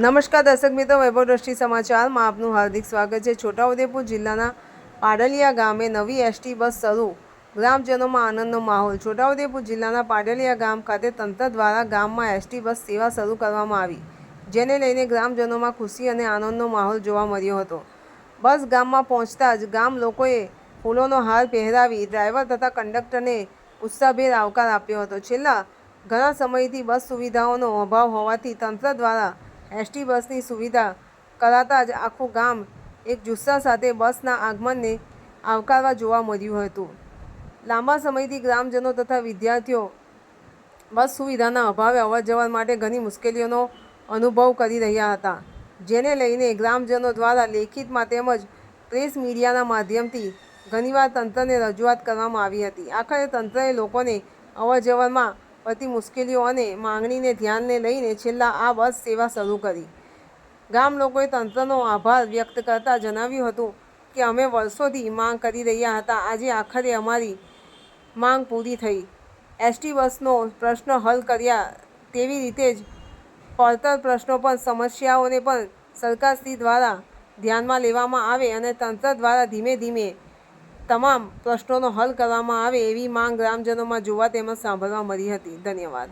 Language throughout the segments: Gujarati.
નમસ્કાર દર્શક મિત્રો, વૈભવ દ્રષ્ટિ સમાચારમાં આપનું હાર્દિક સ્વાગત છે. છોટાઉદેપુર જિલ્લાના પાડલિયા ગામે નવી એસટી બસ શરૂ. ગ્રામજનોમાં આનંદનો માહોલ. છોટાઉદેપુર જિલ્લાના પાડલિયા ગામ ખાતે તંત્ર દ્વારા ગામમાં એસટી બસ સેવા શરૂ કરવામાં આવી, જેને લઈને ગ્રામજનોમાં ખુશી અને આનંદનો માહોલ જોવા મળ્યો હતો. બસ ગામમાં પહોંચતા જ ગામ લોકોએ ફૂલોનો હાર પહેરાવી ડ્રાઈવર તથા કંડક્ટરને ઉત્સાહભેર આવકાર આપ્યો હતો. છેલ્લા ઘણા સમયથી બસ સુવિધાઓનો અભાવ હોવાથી તંત્ર દ્વારા એસટી બસની સુવિધા કરાતા જ આખું ગામ એક જુસ્સા સાથે બસના આગમનને આવકારવા જોવા મળ્યું હતું. લાંબા સમયથી ગ્રામજનો તથા વિદ્યાર્થીઓ બસ સુવિધાના અભાવે અવરજવર માટે ઘણી મુશ્કેલીઓનો અનુભવ કરી રહ્યા હતા, જેને લઈને ગ્રામજનો દ્વારા લેખિતમાં તેમજ પ્રેસ મીડિયાના માધ્યમથી ઘણીવાર તંત્રને રજૂઆત કરવામાં આવી હતી. આખરે તંત્રએ લોકોને અવરજવરમાં પડતી મુશ્કેલીઓ અને માંગણીને ધ્યાનને લઈને છેલ્લા આ બસ સેવા શરૂ કરી. ગામ લોકોએ તંત્રનો આભાર વ્યક્ત કરતાં જણાવ્યું હતું કે અમે વર્ષોથી માંગ કરી રહ્યા હતા. આજે આખરે અમારી માંગ પૂરી થઈ. એસટી બસનો પ્રશ્ન હલ કર્યા તેવી રીતે જ પડતર પ્રશ્નો પણ, સમસ્યાઓને પણ સરકારશ્રી દ્વારા ધ્યાનમાં લેવામાં આવે અને તંત્ર દ્વારા ધીમે ધીમે તમામ પ્રશ્નોનો હલ કરવામાં આવે એવી માંગ ગ્રામજનોમાં જોવા તેમજ સાંભળવા મળી હતી. ધન્યવાદ.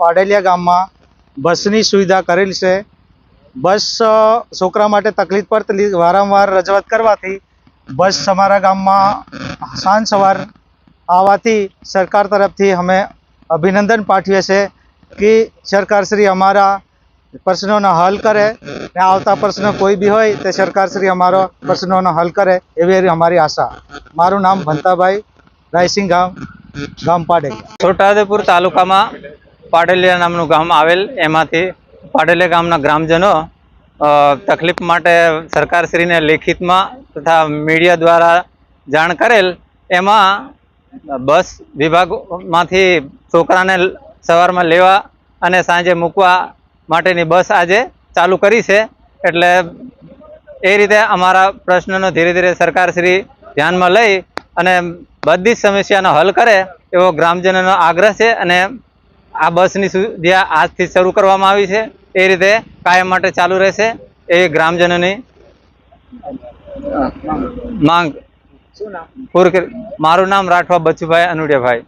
પાડેલિયા ગામમાં બસની સુવિધા કરેલ છે. બસ છોકરા માટે તકલીફ પર વારંવાર રજૂઆત કરવાથી બસ અમારા ગામમાં સાંજ સવાર આવવાથી સરકાર તરફથી અમે અભિનંદન પાઠવીએ છીએ કે સરકારશ્રી અમારા પ્રશ્નોનો હલ કરે ને આવતા પ્રશ્નો કોઈ બી હોય તે સરકારશ્રી અમારો પ્રશ્નોનો હલ કરે એવી અમારી આશા. મારું નામ ભંતાભાઈ રાયસિંહ ગામ ગામ પાડેલિયા છોટાઉદેપુર તાલુકામાં પાડેલિયા નામનું ગામ આવેલ. એમાંથી પાડેલિયા ગામના ગ્રામજનો તકલીફ માટે સરકારશ્રીને લેખિતમાં તથા મીડિયા દ્વારા જાણ કરેલ, એમાં બસ વિભાગમાંથી છોકરાને સવારમાં લેવા અને સાંજે મૂકવા માટેની બસ આજે ચાલુ કરી છે. એટલે એ રીતે અમારા પ્રશ્નનો ધીરે ધીરે સરકારશ્રી ધ્યાનમાં લઈ અને બધી જ સમસ્યાનો હલ કરે એવો ગ્રામજનોનો આગ્રહ છે અને આ બસની સુવિધા આજથી શરૂ કરવામાં આવી છે. એ રીતે કાયમ માટે ચાલુ રહેશે. એ ગ્રામજનોની માંગ. પૂરી કરી મારું નામ રાઠવા બચુભાઈ અનુડિયાભાઈ.